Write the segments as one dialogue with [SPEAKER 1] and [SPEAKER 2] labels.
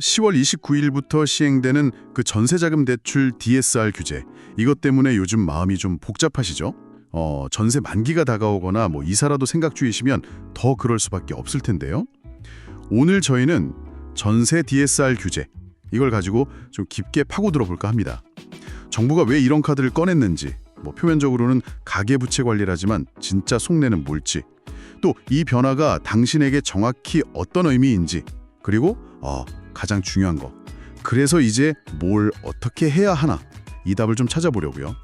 [SPEAKER 1] 10월 29일부터 시행되는 그 전세자금 대출 DSR 규제. 이것 때문에 요즘 마음이 좀 복잡하시죠? 어, 전세 만기가 다가오거나 뭐 이사라도 생각 중이시면 더 그럴 수밖에 없을 텐데요. 오늘 저희는 전세 DSR 규제 이걸 가지고 좀 깊게 파고들어 볼까 합니다. 정부가 왜 이런 카드를 꺼냈는지, 뭐 표면적으로는 가계부채 관리라지만 진짜 속내는 뭘지, 또 이 변화가 당신에게 정확히 어떤 의미인지, 그리고 어, 가장 중요한 거, 그래서 이제 뭘 어떻게 해야 하나 이 답을 좀 찾아보려고요.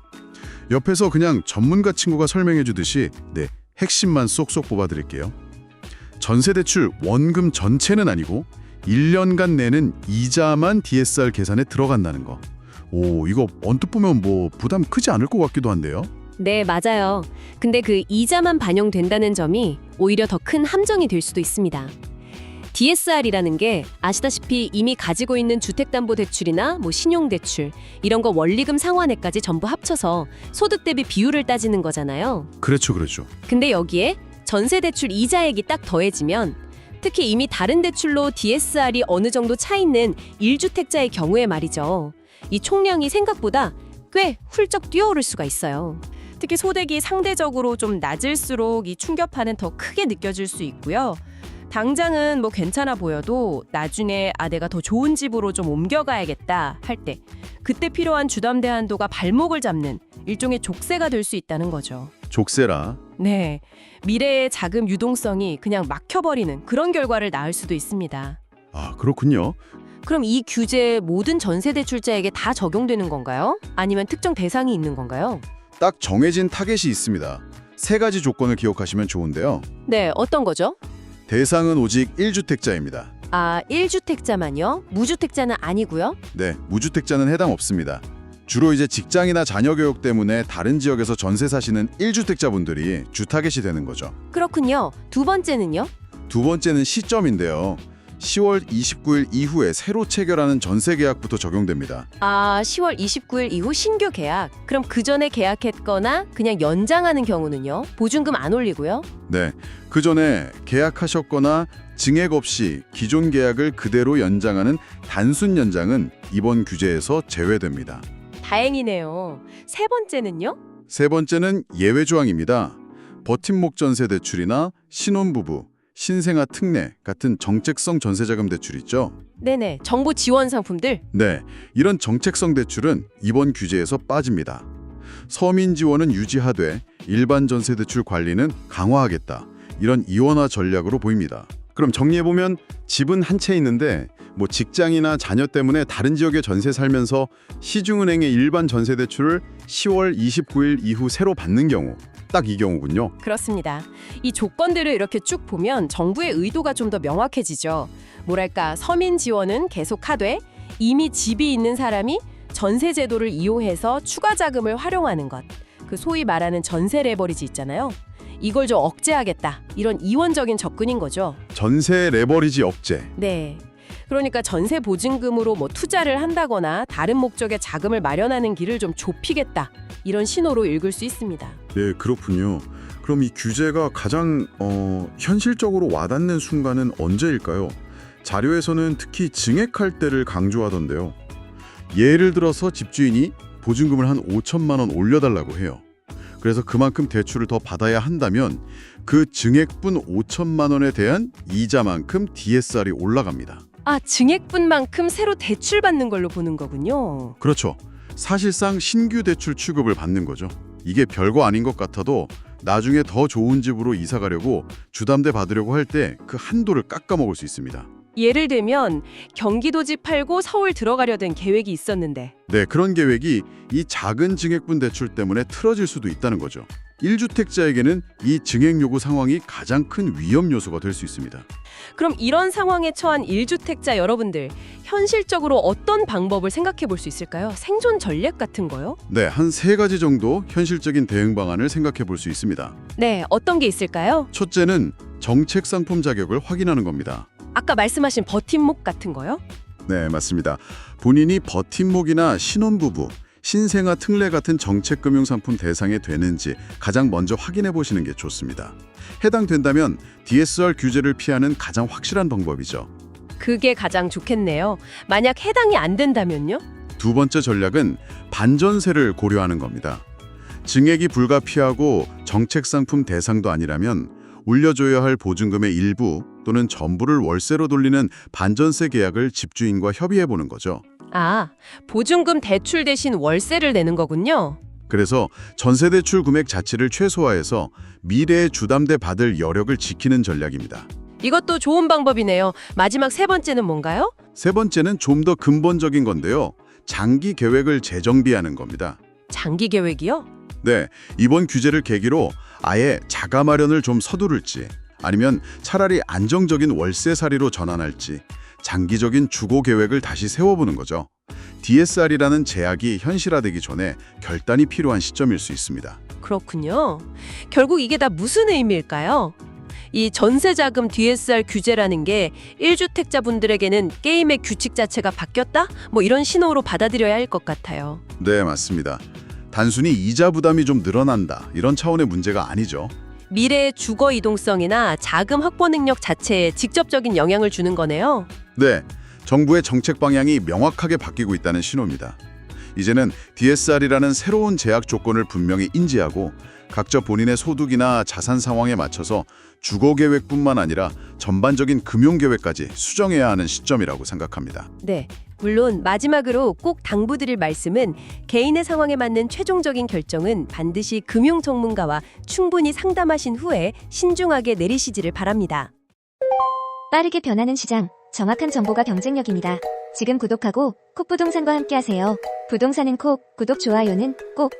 [SPEAKER 1] 옆에서 그냥 전문가 친구가 설명해 주듯이 네, 핵심만 쏙쏙 뽑아 드릴게요. 전세대출 원금 전체는 아니고 1년간 내는 이자만 DSR 계산에 들어간다는 거. 오, 이거 언뜻 보면 뭐 부담 크지 않을 것 같기도 한데요.
[SPEAKER 2] 네, 맞아요. 근데 그 이자만 반영된다는 점이 오히려 더 큰 함정이 될 수도 있습니다. DSR이라는 게 아시다시피 이미 가지고 있는 주택담보대출이나 뭐 신용대출 이런 거 원리금 상환액까지 전부 합쳐서 소득 대비 비율을 따지는 거잖아요.
[SPEAKER 1] 그렇죠, 그렇죠.
[SPEAKER 2] 근데 여기에 전세대출 이자액이 딱 더해지면 특히 이미 다른 대출로 DSR이 어느 정도 차 있는 1주택자의 경우에 말이죠. 이 총량이 생각보다 꽤 훌쩍 뛰어오를 수가 있어요.
[SPEAKER 3] 특히 소득이 상대적으로 좀 낮을수록 이 충격파는 더 크게 느껴질 수 있고요. 당장은 뭐 괜찮아 보여도 나중에 아 내가 더 좋은 집으로 좀 옮겨가야겠다 할 때 그때 필요한 주담 대 한도가 발목을 잡는 일종의 족쇄가 될 수 있다는 거죠.
[SPEAKER 1] 족쇄라.
[SPEAKER 3] 네. 미래의 자금 유동성이 그냥 막혀버리는 그런 결과를 낳을 수도 있습니다.
[SPEAKER 1] 아, 그렇군요.
[SPEAKER 2] 그럼 이 규제 모든 전세 대출자에게 다 적용되는 건가요? 아니면 특정 대상이 있는 건가요?
[SPEAKER 1] 딱 정해진 타겟이 있습니다. 세 가지 조건을 기억하시면 좋은데요.
[SPEAKER 2] 네, 어떤 거죠?
[SPEAKER 1] 대상은 오직 1주택자입니다.
[SPEAKER 2] 아, 1주택자만요? 무주택자는 아니고요?
[SPEAKER 1] 네, 무주택자는 해당 없습니다. 주로 이제 직장이나 자녀 교육 때문에 다른 지역에서 전세 사시는 1주택자분들이 주 타겟이 되는 거죠.
[SPEAKER 2] 그렇군요. 두 번째는요?
[SPEAKER 1] 두 번째는 시점인데요. 10월 29일 이후에 새로 체결하는 전세 계약부터 적용됩니다.
[SPEAKER 2] 아, 10월 29일 이후 신규 계약. 그럼 그 전에 계약했거나 그냥 연장하는 경우는요? 보증금 안 올리고요?
[SPEAKER 1] 네, 그 전에 계약하셨거나 증액 없이 기존 계약을 그대로 연장하는 단순 연장은 이번 규제에서 제외됩니다.
[SPEAKER 2] 다행이네요. 세 번째는요?
[SPEAKER 1] 세 번째는 예외 조항입니다. 버팀목 전세 대출이나 신혼부부, 신생아 특례 같은 정책성 전세자금 대출 있죠.
[SPEAKER 2] 네네. 정부 지원 상품들.
[SPEAKER 1] 네, 이런 정책성 대출은 이번 규제에서 빠집니다. 서민 지원은 유지하되 일반 전세 대출 관리는 강화하겠다. 이런 이원화 전략으로 보입니다. 그럼 정리해 보면 집은 한 채 있는데 뭐 직장이나 자녀 때문에 다른 지역에 전세 살면서 시중은행의 일반 전세 대출을 10월 29일 이후 새로 받는 경우 딱 이 경우군요.
[SPEAKER 3] 그렇습니다. 이 조건들을 이렇게 쭉 보면 정부의 의도가 좀 더 명확해지죠. 뭐랄까 서민 지원은 계속 하되 이미 집이 있는 사람이 전세 제도를 이용해서 추가 자금을 활용하는 것. 그 소위 말하는 전세 레버리지 있잖아요. 이걸 좀 억제하겠다. 이런 이원적인 접근인 거죠.
[SPEAKER 1] 전세 레버리지 억제.
[SPEAKER 3] 네. 그러니까 전세 보증금으로 뭐 투자를 한다거나 다른 목적의 자금을 마련하는 길을 좀 좁히겠다. 이런 신호로 읽을 수 있습니다.
[SPEAKER 1] 네, 그렇군요. 그럼 이 규제가 가장 어, 현실적으로 와닿는 순간은 언제일까요? 자료에서는 특히 증액할 때를 강조하던데요. 예를 들어서 집주인이 보증금을 한 5천만 원 올려달라고 해요. 그래서 그만큼 대출을 더 받아야 한다면 그 증액분 5천만 원에 대한 이자만큼 DSR이 올라갑니다.
[SPEAKER 3] 아, 증액분만큼 새로 대출받는 걸로 보는 거군요.
[SPEAKER 1] 그렇죠. 사실상 신규 대출 취급을 받는 거죠. 이게 별거 아닌 것 같아도 나중에 더 좋은 집으로 이사 가려고 주담대 받으려고 할 때 그 한도를 깎아먹을 수 있습니다.
[SPEAKER 3] 예를 들면 경기도 집 팔고 서울 들어가려던 계획이 있었는데
[SPEAKER 1] 네, 그런 계획이 이 작은 증액분 대출 때문에 틀어질 수도 있다는 거죠. 1주택자에게는 이 증액 요구 상황이 가장 큰 위험 요소가 될 수 있습니다.
[SPEAKER 3] 그럼 이런 상황에 처한 1주택자 여러분들 현실적으로 어떤 방법을 생각해 볼 수 있을까요? 생존 전략 같은 거요?
[SPEAKER 1] 네, 한 세 가지 정도 현실적인 대응 방안을 생각해 볼 수 있습니다.
[SPEAKER 3] 네, 어떤 게 있을까요?
[SPEAKER 1] 첫째는 정책 상품 자격을 확인하는 겁니다.
[SPEAKER 3] 아까 말씀하신 버팀목 같은 거요?
[SPEAKER 1] 네, 맞습니다. 본인이 버팀목이나 신혼부부, 신생아 특례 같은 정책금융상품 대상에 되는지 가장 먼저 확인해 보시는 게 좋습니다. 해당된다면 DSR 규제를 피하는 가장 확실한 방법이죠.
[SPEAKER 3] 그게 가장 좋겠네요. 만약 해당이 안 된다면요?
[SPEAKER 1] 두 번째 전략은 반전세를 고려하는 겁니다. 증액이 불가피하고 정책 상품 대상도 아니라면 올려줘야 할 보증금의 일부 또는 전부를 월세로 돌리는 반전세 계약을 집주인과 협의해 보는 거죠.
[SPEAKER 3] 아, 보증금 대출 대신 월세를 내는 거군요.
[SPEAKER 1] 그래서 전세 대출 금액 자체를 최소화해서 미래에 주담대 받을 여력을 지키는 전략입니다.
[SPEAKER 3] 이것도 좋은 방법이네요. 마지막 세 번째는 뭔가요?
[SPEAKER 1] 세 번째는 좀 더 근본적인 건데요. 장기 계획을 재정비하는 겁니다.
[SPEAKER 3] 장기 계획이요?
[SPEAKER 1] 네, 이번 규제를 계기로 아예 자가 마련을 좀 서두를지 아니면 차라리 안정적인 월세살이로 전환할지 장기적인 주거 계획을 다시 세워보는 거죠. DSR이라는 제약이 현실화되기 전에 결단이 필요한 시점일 수 있습니다.
[SPEAKER 3] 그렇군요. 결국 이게 다 무슨 의미일까요? 이 전세자금 DSR 규제라는 게 1주택자분들에게는 게임의 규칙 자체가 바뀌었다? 뭐 이런 신호로 받아들여야 할 것 같아요.
[SPEAKER 1] 네, 맞습니다. 단순히 이자 부담이 좀 늘어난다 이런 차원의 문제가 아니죠.
[SPEAKER 3] 미래의 주거 이동성이나 자금 확보 능력 자체에 직접적인 영향을 주는 거네요.
[SPEAKER 1] 네, 정부의 정책 방향이 명확하게 바뀌고 있다는 신호입니다. 이제는 DSR이라는 새로운 제약 조건을 분명히 인지하고 각자 본인의 소득이나 자산 상황에 맞춰서 주거 계획뿐만 아니라 전반적인 금융 계획까지 수정해야 하는 시점이라고 생각합니다.
[SPEAKER 3] 네. 물론 마지막으로 꼭 당부드릴 말씀은 개인의 상황에 맞는 최종적인 결정은 반드시 금융 전문가와 충분히 상담하신 후에 신중하게 내리시지를 바랍니다.
[SPEAKER 4] 빠르게 변하는 시장, 정확한 정보가 경쟁력입니다. 지금 구독하고 콕 부동산과 함께하세요. 부동산은 콕, 구독, 좋아요는 꼭